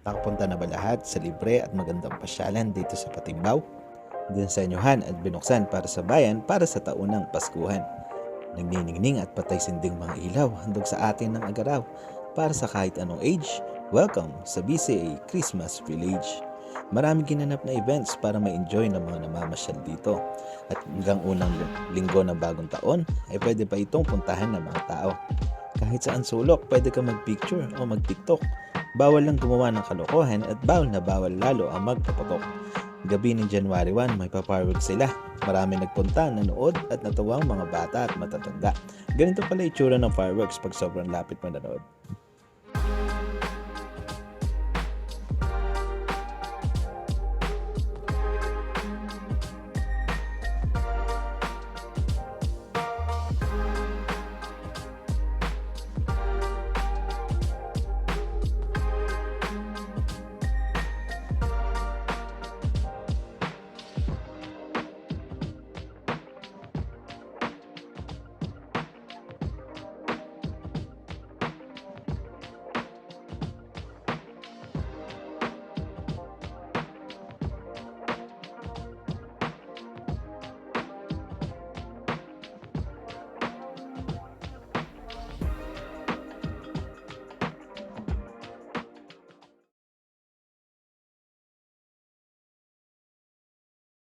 Nakapunta na ba lahat sa libre at magandang pasyalan dito sa Patimbaw? Dinsenyohan at binuksan para sa bayan para sa taunang Paskuhan. Nagniningning at patay sinding mga ilaw handog sa atin ng agaraw. Para sa kahit anong age, welcome sa BCA Christmas Village. Maraming ginanap na events para ma-enjoy ng mga namamasyal dito. At hanggang unang linggo ng bagong taon, ay pwede pa itong puntahan ng mga tao. Kahit saan sulok, pwede ka mag-picture o mag-tiktok. Bawal lang gumawa ng kalokohan at bawal na bawal lalo ang magpapatok. Gabi ng January 1, may paparwork sila. Marami nagpunta, nanood at natuwang mga bata at matatanda. Ganito pala itsura ng fireworks pag sobrang lapit mo nanood.